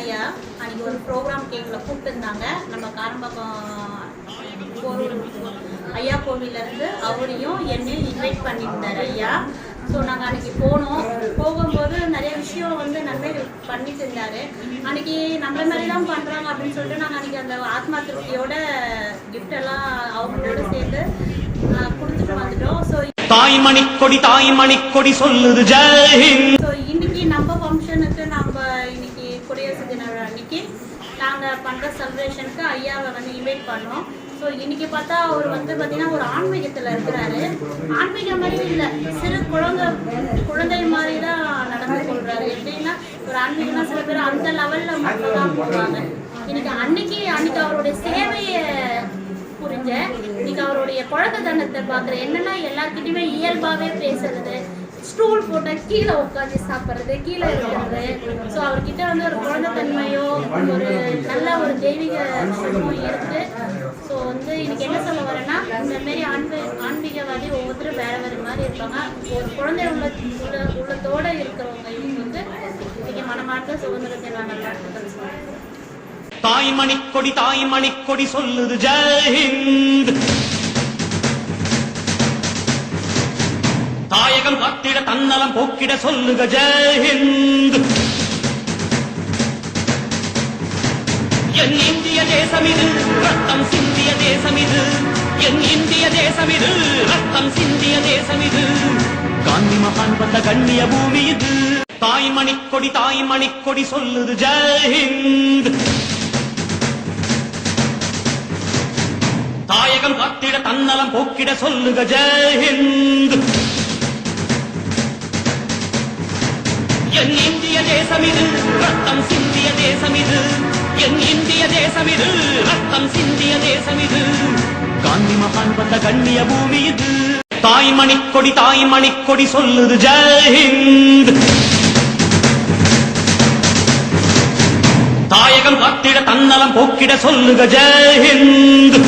ஐயா அன்னைக்கு ஒரு ப்ரோக்ராம் கேட்கல கூப்பிட்டுருந்தாங்க. நம்ம காரம்பாக்கம் ஐயா கோவிலேருந்து அவரையும் என்னையும் இன்வைட் பண்ணியிருந்தாரு ஐயா. ஸோ நாங்கள் அன்னைக்கு போனோம். போகும்போது நிறைய விஷயம் வந்து நன்மை பண்ணிட்டு இருந்தாரு. அன்னைக்கு நம்ம மாதிரி தான் பண்ணுறாங்க அப்படின்னு சொல்லிட்டு நாங்கள் அன்றைக்கி அந்த ஆத்மா திருப்தியோட கிஃப்டெல்லாம் அவங்களோட சேர்ந்து கொடுத்துட்டு வந்துட்டோம். ஸோ தாய்மணி கொடி தாய்மணி கொடி சொல்லுது ஜெய் ஸோ இன்னைக்கு நம்ம ஃபங்க்ஷனுக்கு நம்ம இன்னைக்கு இன்னைக்கு நாங்கள் பண்ணுற செலிப்ரேஷனுக்கு ஐயாவை வந்து இன்வைட் பண்ணோம். ஸோ இன்னைக்கு பார்த்தா அவர் வந்து பார்த்தீங்கன்னா ஒரு ஆன்மீகத்தில் இருக்கிறாரு. ஆன்மீகம் மாதிரி இல்லை சிறு குழந்தை குழந்தை மாதிரி தான் நடந்து கொள்றாரு. எப்படின்னா ஒரு ஆன்மீகம்னா சில பேர் அந்த லெவலில் மட்டும் தான் போவாங்க. இன்னைக்கு அன்னைக்கு அன்னைக்கு அவருடைய சேவையை புரிஞ்ச இன்னைக்கு அவருடைய குழந்தைத்தனத்தை பார்க்குற என்னன்னா எல்லாருக்கிட்டையுமே இயல்பாகவே பேசுறது ஸ்டூல் போட்டால் கீழே உட்காந்து சாப்பிட்றது கீழே இருக்கிறது. வந்து ஒரு குழந்தைத்தன்மையோ ஒரு நல்ல ஒரு தெய்வீக விஷயமும் இருக்கு. ஸோ வந்து இன்னைக்கு என்ன சொல்ல வரேன்னா இந்த மாரி ஆன்மீ ஆன்மீகவாதி ஒவ்வொருத்தரும் வேற வேற மாதிரி இருப்பாங்க. ஒரு குழந்தை உள்ள உள்ள உள்ளத்தோட இருக்கிறவங்க இவங்க வந்து இன்னைக்கு மனமார்ந்த சுதந்திர தின வாழ்த்துக்கள் சொல்றேன் தாய் மணிக்கொடி தாய் மணிக்கொடி சொல்லுது ஜெயஹிந்த் தாயகம் காத்திட தன்னலம் போக்கிட சொல்லுக ஜெய்ஹிந்த் தேசம் இது என் இந்திய தேசம் இது ரத்தம் சிந்திய தேசம் இது காந்தி மகான் வந்த கண்ணிய பூமி இது. தாய் மணிக்கொடி தாய் மணிக்கொடி சொல்லுது ஜெயஹிந்த். தாயகம் காத்திட தன்னலம் போக்கிட சொல்லுக ஜெயஹிந்த். என் இந்திய தேசம் இது ரத்தம் சிந்திய தேசம் இது என் இந்திய தேசம் இது காந்தி வந்த கண்ணிய பூமி இது. தாய் மணிக்கொடி தாய் மணிக்கொடி சொல்லுது ஜெயஹிந்த். தாயகம் காத்திட தன்னலம் போக்கிட சொல்லுக ஜெய்ஹிந்த்.